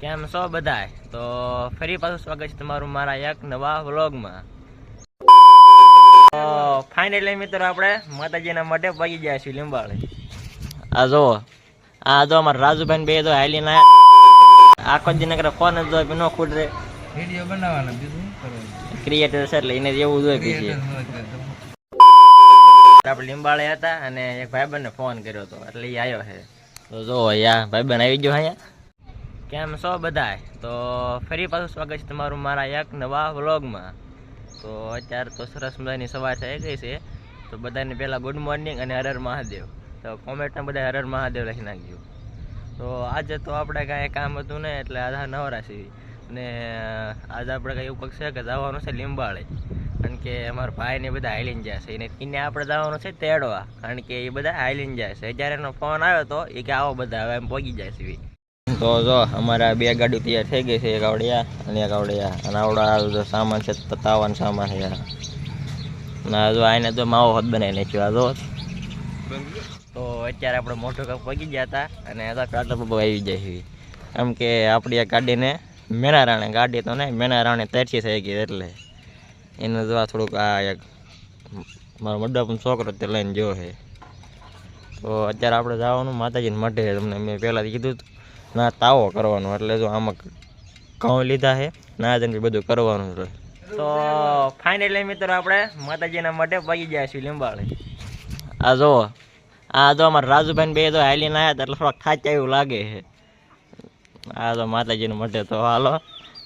કેમ છો બધા તો ફરી પાછું સ્વાગત છે તમારું મારા એક નવા વ્લોગમાં. ફાઇનલી મિત્રો આપણે માતાજીના માટે પગી ગયા છીએ લીંબાળી. આ જો આ જો અમારા રાજુભાઈ બે તો હાલી ના આખો દિન નકર ફોન જ જો ન ખૂટ. રે વીડિયો બનાવવાનો બીજું ક્રિએટર છે એટલે એને જેવું જોઈએ પછી આપણે લીંબાળે હતા અને એક ભાઈબંધને ફોન કર્યો હતો એટલે એ આવ્યો છે. તો જો યા ભાઈબંધ આવી ગયો અહીંયા. કેમ છો બધાય? તો ફરી પાછું સ્વાગત છે તમારું મારા એક નવા વ્લોગમાં. તો અત્યારે તો સરસ મજાની સવાર થઈ ગઈ છે. તો બધાને પહેલાં ગુડ મોર્નિંગ અને હરર મહાદેવ. તો કોમેન્ટમાં બધા હરર મહાદેવ લખી નાખ્યું તો આજે તો આપણે કાંઈ કામ હતું ને એટલે આધા નવરા છીએ અને આજે આપણે કંઈ એવું કંઈક છે કે જવાનું છે લીંબાળે કારણ કે અમારા ભાઈને બધા હાઈલીન જાય છે. એને એને આપણે જવાનું છે તેડવા. કારણ કે એ બધા હાઈલીન જાય છે. જ્યારે એનો ફોન આવ્યો તો એ કે આવો બધા હવે એમ પહોંચી જાય છે. તો જો, અમારા બે ગાડી તૈયાર થઈ ગઈ છે, એક આવડિયા અને એક આવડિયા. અને આવડા સામાન છે, તતાવાનો સામાન છે. ના જો આને તો માવો હોત બનાવી નાખ્યો, આ જો. તો અત્યારે આપણે મોટો કપ પગી ગયા હતા અને આ કાટર બાબુ આવી જાય છે. એમ કે આપણી આ ગાડીને મેનારાણે ગાડી તો નહીં મેનારાણે તરછી થઈ ગઈ એટલે. એને જોવા થોડુંક આ એક મારો મડપ છોકરો તે લઈને ગયો છે. તો અત્યારે આપણે જવાનું માતાજીને મઢે. તમને મેં પહેલાં કીધું હતું. ના તાવો કરવાનો એટલે જો આમાં ઘઉં લીધા છે? ના જઈને બધું કરવાનું છે તો ફાઇનલી મિત્રો આપણે માતાજીના માટે પગી ગયા છીએ લીંબાળી. આ જો આ જો અમારા રાજુભાઈ બે તો હાલીને આવ્યા એટલે થોડાક ખાચા એવું લાગે છે. આ તો માતાજીનું મઢે તો હાલો.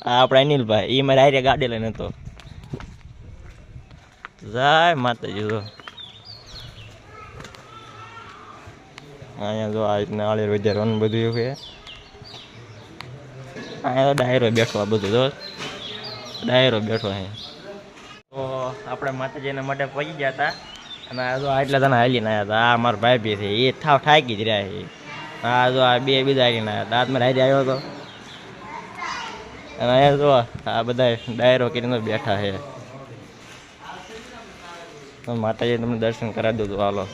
આ આપણે અનિલભાઈ એ મારે હારે ગાડી લઈને તો જાય માતાજી જો. અહીંયા જો આ રીતના આળેર વધારવાનું બધું એવું છે. અહીંયા ડાયરો બેઠો આ બધું, જો. ડાયરો બેઠો અહીંયા તો આપણે માતાજીના માટે પહોંચી ગયા હતા. અને આ જો આટલા તને હાલીને આવ્યા હતા. આ મારા ભાઈ બી છે. એ થાવ ઠાકી જ રહ્યા છે. આ જો આ બે બીજા હાલીને આવ્યા હતા. મારે હારી આવ્યો હતો. અને અહીંયા જો આ બધા ડાયરો કરીને બેઠા છે. માતાજી તમને દર્શન કરાવી દઉં હાલો.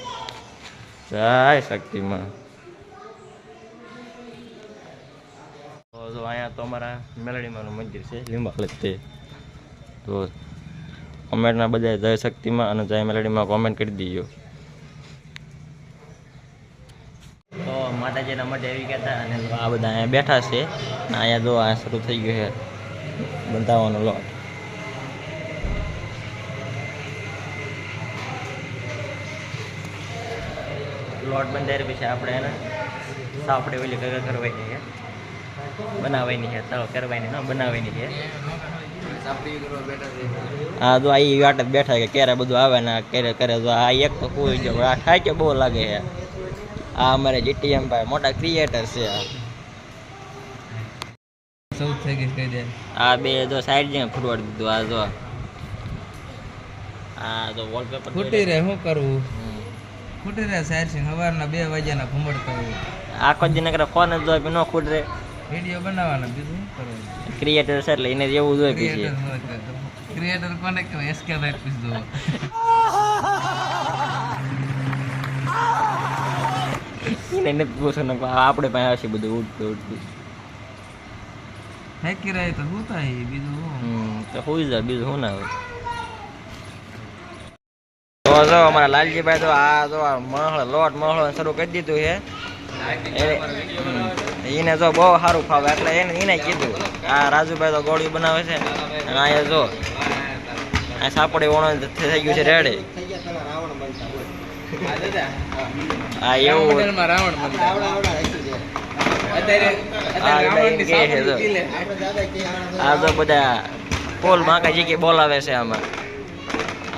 જય શક્તિમાં તો જો અહીંયા તો અમારા મેલડીમાનું મંદિર છે લીંબાળ તે તો કોમેન્ટના બધા જય શક્તિમાં અને જય મેલડીમાં કોમેન્ટ કરી દીજો. તો માતાજીના માટે આવી ગયા હતા અને આ બધા અહીંયા બેઠા છે. અહીંયા જો આ શરૂ થઈ ગયું છે બંધાવવાનો લોટ. લોટ બંધાય પછી આપણે એને સાપડે ઓલી કગર કરવાની છે બનાવવાની છે તળ કરવાની ન બનાવવાની છે. હા તો આ વાટ જ બેઠા કે ક્યારે બધું આવે ને ક્યારે કરે તો આ એક તો કોઈ જો આ થાય કે બહુ લાગે છે. આ અમારે જીટીએમ ભાઈ મોટા ક્રિએટર છે. આ. બે જો સાઈડ જે ફૂટવાડી દીધું આ જો. આ તો વોલપેપર ખૂટી રહે શું કરવું ફૂટી રહે સાહેબ સિંહ સવારના બે વાગ્યાના ઘુમડતા કરવું આખો દિન ફોન જ જોઈએ ન ફૂટ. રે વીડિયો બનાવવાનો બીજું કરવાનું? ક્રિએટર છે એટલે એને જેવું જોઈએ પછી ક્રિએટર કોને કહેવાય? એસકે રાઈટ પીસ દો એને પૂછવાનું પણ આપણે પાસે આવશે બધું ઉડતું ઉડતું. હેકી રહે તો હું થાય? બીજું તો હોઈ જાય બીજું શું ના હોય. તો જો અમારા લાલજીભાઈ તો આ આ મહળ લોટ મહળ શરૂ કરી દીધું છે. એને જો બહુ સારું ફાવે. એટલે એને એને કીધું આ રાજુભાઈ તો ગોળી બનાવે છે. અને અહીંયા જો આ સાપડી ઓણો થઈ ગયું છે રેડે. આ એવું રાવણ આ બધા જો. તો બધા પોલ માકાજી કે બોલાવે છે આમાં.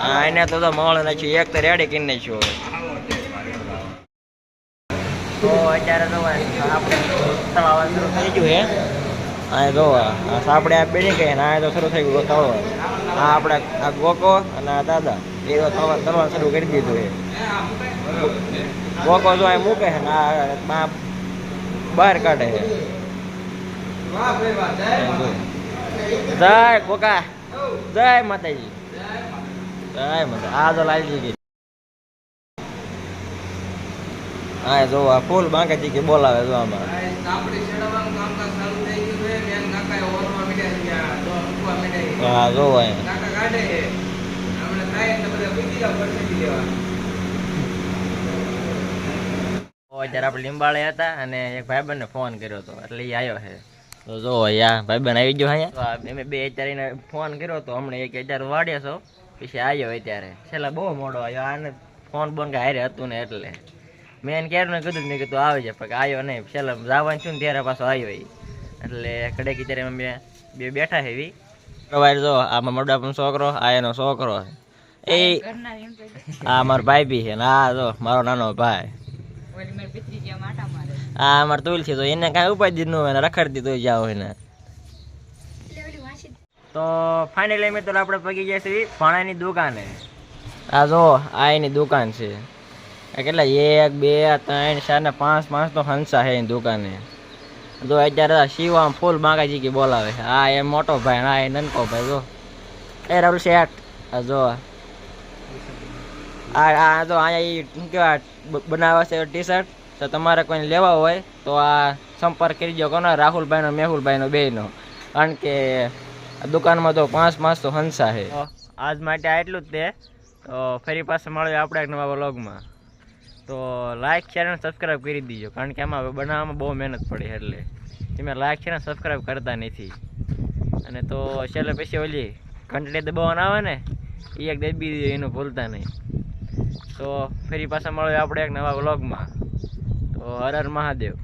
આ એને તો મોળ નાખ્યું એક તો રેડી કરી નાખ્યું હવે. તો અત્યારે તો આપણે તળાવ શરૂ થઈ ગયું હે. આ જો, આ સાપડે આ બેડી ગઈ ને આ તો શરૂ થઈ ગયું તળવા આ આપણે, આ ગોકો અને આ દાદા, એ તો તળવા તળવા શરૂ કરી દીધું એ ગોકો જો અહીં મૂકે છે ને આ બહાર કાઢે છે. જય ગોકા, જય માતાજી. જય માતા આ તો લાલજી ગઈ હા જો આ ફૂલ બાંકાજી કે બોલાવે જો આમાં. આ સાપડી ચડાવવાનું કામકાજ ચાલુ થઈ ગયું છે હા લેવા. અત્યારે આપણે લીંબાળે હતા અને એક ભાઈબંધને ફોન કર્યો હતો એટલે એ આવ્યો છે. તો જો યા ભાઈબંધ આવી ગયો અહીંયા. અમે બે અત્યારે એને ફોન કર્યો હતો હમણાં એક હજાર વાડ્યા છો પછી આવ્યો અત્યારે. છેલ્લા બહુ મોડો આવ્યો આને ફોન બોન કાંઈ હારે હતું ને એટલે. મેં એને ક્યારે કીધું મેં કીધું આવે છે પણ આવ્યો નહીં. છેલ્લે જવાનું છું ને ત્યારે પાછો આવ્યો એ એટલે કડેક ત્યારે અમે બે બેઠા છે એવી પ્રવાહ જો આમાં મોટા છોકરો આ એનો છોકરો એ આ મારો ભાઈ બી છે ને આ જો મારો નાનો ભાઈ. આ અમારે તુલસી તો એને કાંઈ ઉપાય ન હોય ને રખડ દીધું જાવ એને. તો ફાઇનલી મિત્રો આપણે પગી ગયા છીએ ભાણાની દુકાને. આ જો આ એની દુકાન છે. કેટલા, એક, બે, ત્રણ, ચાર ને પાંચ પાંચ તો હંસા છે એની દુકાને. જો અત્યારે આ શિવામ ફૂલ માગાજી કે બોલાવે છે. આ એ મોટો ભાઈ ને આ એ નનકો ભાઈ, જો. એ રાહુલ શેઠ. આ જો. આ આ જો અહીંયા ઈ શું કહેવાય, બ- બનાવે છે ટી શર્ટ તો તમારે કોઈને લેવા હોય, તો આ સંપર્ક કરી દો કોનો, રાહુલભાઈનો, મેહુલભાઈનો, બેયનો. કારણ કે આ દુકાનમાં તો પાંચ પાંચ તો હંસા છે. આજ માટે આટલું જ તે. તો ફરી પાછા મળ્યો આપણે એક નવા વ્લોગમાં. તો લાઇક શેર અને સબસ્ક્રાઈબ કરી દીજો. કારણ કે આમાં બનાવવામાં બહુ મહેનત પડી એટલે. તમે લાઇક શેર અને સબસ્ક્રાઈબ કરતા નથી. અને તો છેલ્લે પછી ઓલી ઘંટડી દબાવવાના આવે ને એ એક દબી દીધું એનું ભૂલતા નહીં. તો ફરી પાછા મળ્યો આપણે એક નવા વ્લોગમાં તો હર હર મહાદેવ.